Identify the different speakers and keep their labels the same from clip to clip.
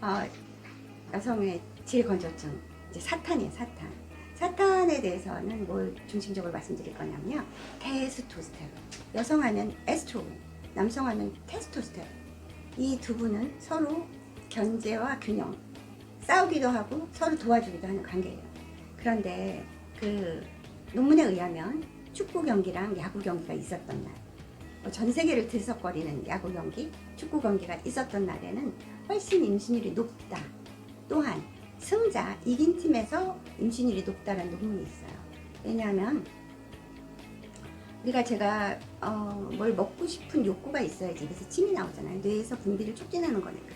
Speaker 1: 어, 여성의 질 건조증, 이제 사탄이에요, 사탄. 사탄에 대해서는 뭘 중심적으로 말씀드릴 거냐면요. 테스토스테론. 여성 하면 에스트로겐, 남성 하면 테스토스테론. 이 두 분은 서로 견제와 균형, 싸우기도 하고 서로 도와주기도 하는 관계예요. 그런데 그 논문에 의하면 축구 경기랑 야구 경기가 있었던 날, 뭐 전 세계를 들썩거리는 야구 경기, 축구 경기가 있었던 날에는 훨씬 임신율이 높다. 또한 승자, 이긴 팀에서 임신율이 높다는 논문이 있어요. 왜냐하면 우리가 제가 어, 뭘 먹고 싶은 욕구가 있어야지 입에서 침이 나오잖아요. 뇌에서 분비를 촉진하는 거니까.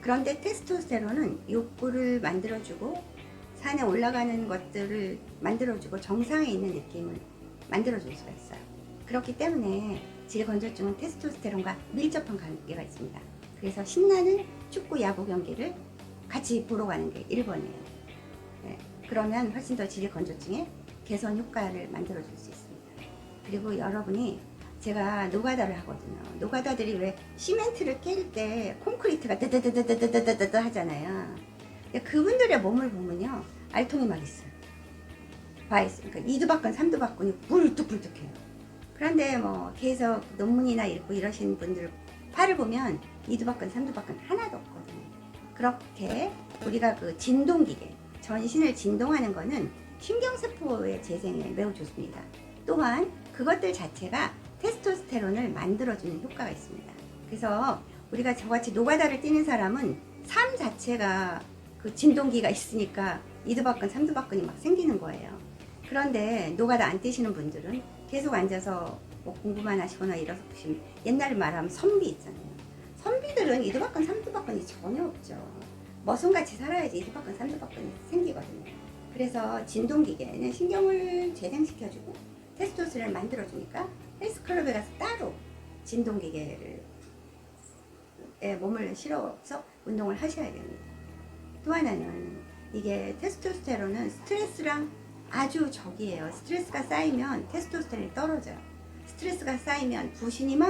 Speaker 1: 그런데 테스토스테론은 욕구를 만들어주고 산에 올라가는 것들을 만들어주고 정상에 있는 느낌을 만들어줄 수가 있어요. 그렇기 때문에 질건조증은 테스토스테론과 밀접한 관계가 있습니다. 그래서 신나는 축구 야구 경기를 같이 보러 가는 게 1번이에요. 네, 그러면 훨씬 더 질건조증에 개선 효과를 만들어 줄 수 있습니다. 그리고 여러분이 제가 노가다를 하거든요. 노가다들이 왜 시멘트를 깰 때 콘크리트가 뜨뜨뜨뜨뜨뜨뜨 하잖아요. 그분들의 몸을 보면요. 알통이 막 있어요. 봐 있어요. 그러니까 2두 바꾼, 3두 바꾼이 불뚝불뚝해요. 그런데 뭐 계속 논문이나 읽고 이러신 분들 팔을 보면 이두박근, 삼두박근 하나도 없거든요. 그렇게 우리가 그 진동기계, 전신을 진동하는 거는 신경세포의 재생에 매우 좋습니다. 또한 그것들 자체가 테스토스테론을 만들어주는 효과가 있습니다. 그래서 우리가 저같이 노가다를 뛰는 사람은 삶 자체가 그 진동기가 있으니까 이두박근, 삼두박근이 막 생기는 거예요. 그런데 노가다 안 뛰시는 분들은 계속 앉아서 뭐 공부만 하시거나 이러서 보시면 옛날 말하면 선비 있잖아요. 선비들은 이두박근, 삼두박근이 전혀 없죠. 머슴같이 살아야지 이두박근, 삼두박근이 생기거든요. 그래서 진동기계는 신경을 재생시켜주고 테스토스테론을 만들어주니까 헬스클럽에 가서 따로 진동기계를 에 몸을 실어서 운동을 하셔야 됩니다. 또 하나는 이게 테스토스테론은 스트레스랑 아주 적이에요. 스트레스가 쌓이면 테스토스테론이 떨어져요. 스트레스가 쌓이면 부신이 막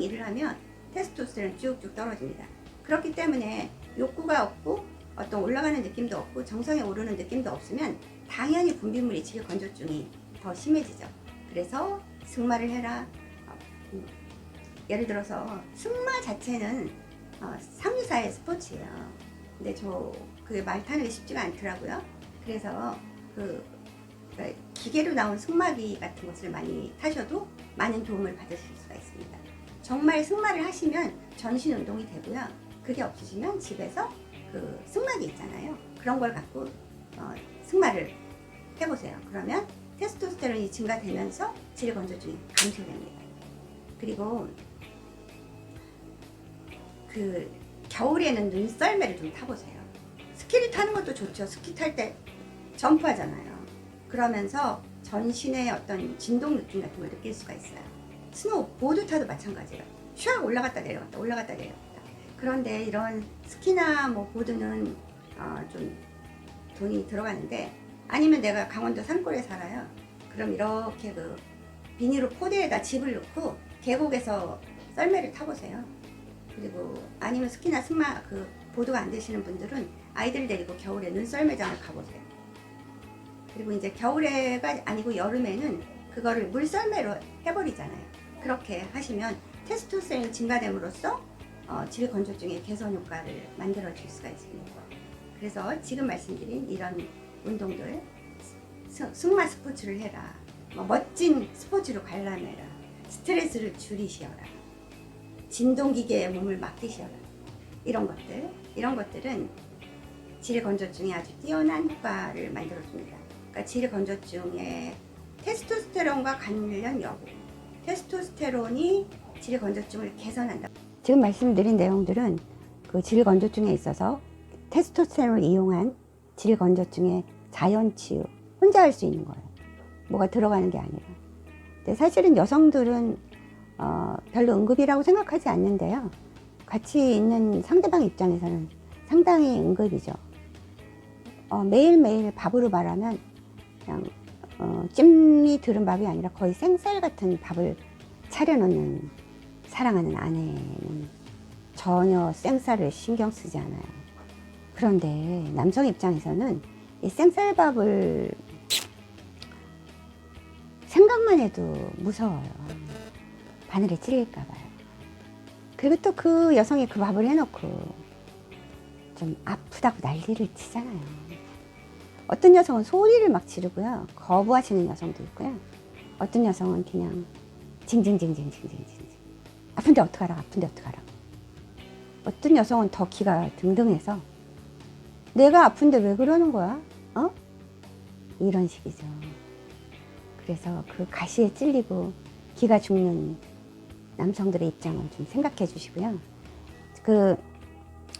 Speaker 1: 일을 하면 테스토스테론이 쭉쭉 떨어집니다. 그렇기 때문에 욕구가 없고 어떤 올라가는 느낌도 없고 정상에 오르는 느낌도 없으면 당연히 분비물 이치기 건조증이 더 심해지죠. 그래서 승마를 해라. 어, 음, 예를 들어서 승마 자체는 어, 상류사의 스포츠예요. 근데 저 그게 말 타는 게 쉽지가 않더라고요. 그래서 그 그러니까 기계로 나온 승마기 같은 것을 많이 타셔도 많은 도움을 받으실 수가 있습니다. 정말 승마를 하시면 전신 운동이 되고요. 그게 없으시면 집에서 그 승마기 있잖아요. 그런 걸 갖고 어, 승마를 해보세요. 그러면 테스토스테론이 증가되면서 질건조증이 감소됩니다. 그리고 그 겨울에는 눈썰매를 좀 타보세요. 스키를 타는 것도 좋죠. 스키 탈 때 점프하잖아요. 그러면서 전신의 어떤 진동 느낌 같은 걸 느낄 수가 있어요. 스노우 보드 타도 마찬가지예요. 샥 올라갔다 내려갔다 올라갔다 내려갔다. 그런데 이런 스키나 뭐 보드는 어, 좀 돈이 들어가는데 아니면 내가 강원도 산골에 살아요. 그럼 이렇게 그 비닐로 포대에다 집을 넣고 계곡에서 썰매를 타보세요. 그리고 아니면 스키나 승마 그 보드가 안 되시는 분들은 아이들 데리고 겨울에 눈썰매장을 가보세요. 그리고 이제 겨울에가 아니고 여름에는 그거를 물썰매로 해버리잖아요. 그렇게 하시면 테스토스테론이 증가됨으로써 어, 질 건조증의 개선 효과를 만들어 줄 수가 있습니다. 그래서 지금 말씀드린 이런 운동들 스- 승마 스포츠를 해라. 뭐 멋진 스포츠로 관람해라. 스트레스를 줄이시어라. 진동기계에 몸을 맡기시어라. 이런 것들, 이런 것들은 질 건조증에 아주 뛰어난 효과를 만들어줍니다. 그러니까 질 건조증의 테스토스테론과 관련 여부, 테스토스테론이 질 건조증을 개선한다. 지금 말씀드린 내용들은 그 질 건조증에 있어서 테스토스테론을 이용한 질 건조증의 자연 치유, 혼자 할 수 있는 거예요. 뭐가 들어가는 게 아니라. 근데 사실은 여성들은 어, 별로 응급이라고 생각하지 않는데요. 같이 있는 상대방 입장에서는 상당히 응급이죠. 어, 매일매일 밥으로 말하면 그냥 어, 찜이 들은 밥이 아니라 거의 생쌀 같은 밥을 차려놓는 사랑하는 아내는 전혀 생쌀을 신경 쓰지 않아요. 그런데 남성 입장에서는 이 생쌀밥을 생각만 해도 무서워요. 바늘에 찔릴까 봐요. 그리고 또 그 여성이 그 밥을 해놓고 좀 아프다고 난리를 치잖아요. 어떤 여성은 소리를 막 지르고요. 거부하시는 여성도 있고요. 어떤 여성은 그냥 징징징징징징징. 아픈데 어떡하라, 아픈데 어떡하라. 어떤 여성은 더 기가 등등해서 내가 아픈데 왜 그러는 거야? 어? 이런 식이죠. 그래서 그 가시에 찔리고 기가 죽는 남성들의 입장을 좀 생각해 주시고요. 그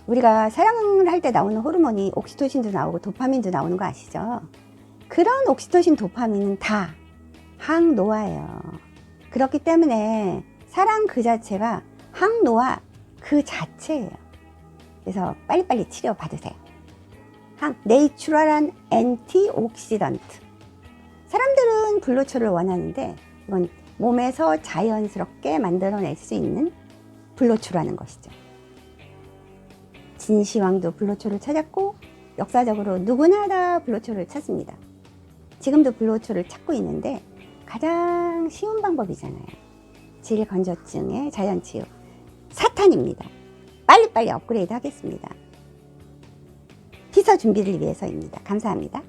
Speaker 1: 우리가 사랑을 할 때 나오는 호르몬이 옥시토신도 나오고 도파민도 나오는 거 아시죠? 그런 옥시토신, 도파민은 다 항노화예요. 그렇기 때문에 사랑 그 자체가 항노화 그 자체예요. 그래서 빨리빨리 치료 받으세요. 항 네이추럴한 엔티옥시던트. 사람들은 불로초를 원하는데 이건 몸에서 자연스럽게 만들어낼 수 있는 불로초라는 것이죠. 진시황도 불로초를 찾았고 역사적으로 누구나 다 불로초를 찾습니다. 지금도 불로초를 찾고 있는데 가장 쉬운 방법이잖아요. 질 건조증의 자연 치유 사탄입니다. 빨리빨리 업그레이드 하겠습니다. 피서 준비를 위해서입니다. 감사합니다.